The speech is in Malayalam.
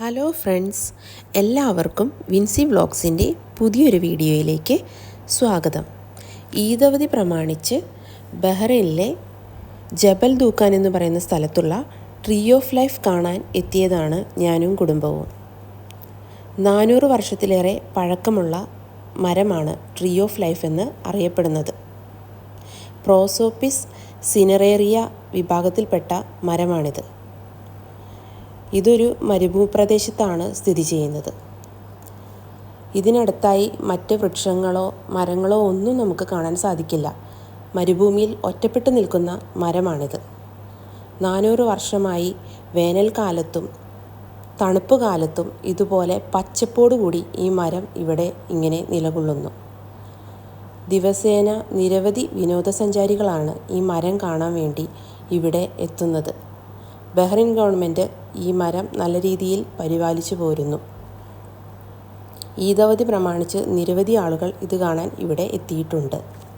ഹലോ ഫ്രണ്ട്സ് എല്ലാവർക്കും വിൻസി വ്ളോഗ്സിന്റെ പുതിയൊരു വീഡിയോയിലേക്ക് സ്വാഗതം. ഈദവധി പ്രമാണിച്ച് ബഹ്റൈനിലെ ജബൽ ദൂക്കാൻ എന്ന് പറയുന്ന സ്ഥലത്തുള്ള ട്രീ ഓഫ് ലൈഫ് കാണാൻ എത്തിയതാണ് ഞാനും കുടുംബവും. നാനൂറ് വർഷത്തിലേറെ പഴക്കമുള്ള മരമാണ് ട്രീ ഓഫ് ലൈഫ് എന്ന് അറിയപ്പെടുന്നത്. പ്രോസോപ്പിസ് സിനറേറിയ വിഭാഗത്തിൽപ്പെട്ട മരമാണിത്. ഇതൊരു മരുഭൂപ്രദേശത്താണ് സ്ഥിതി ചെയ്യുന്നത്. ഇതിനടുത്തായി മറ്റ് വൃക്ഷങ്ങളോ മരങ്ങളോ ഒന്നും നമുക്ക് കാണാൻ സാധിക്കില്ല. മരുഭൂമിയിൽ ഒറ്റപ്പെട്ടു നിൽക്കുന്ന മരമാണിത്. നാനൂറ് വർഷമായി വേനൽക്കാലത്തും തണുപ്പ് കാലത്തും ഇതുപോലെ പച്ചപ്പോടുകൂടി ഈ മരം ഇവിടെ ഇങ്ങനെ നിലകൊള്ളുന്നു. ദിവസേന നിരവധി വിനോദസഞ്ചാരികളാണ് ഈ മരം കാണാൻ വേണ്ടി ഇവിടെ എത്തുന്നത്. ബഹ്റിൻ ഗവൺമെന്റ് ഈ മരം നല്ല രീതിയിൽ പരിപാലിച്ചു പോരുന്നു. ഈദവധി പ്രമാണിച്ച് നിരവധി ആളുകൾ ഇത് കാണാൻ ഇവിടെ എത്തിയിട്ടുണ്ട്.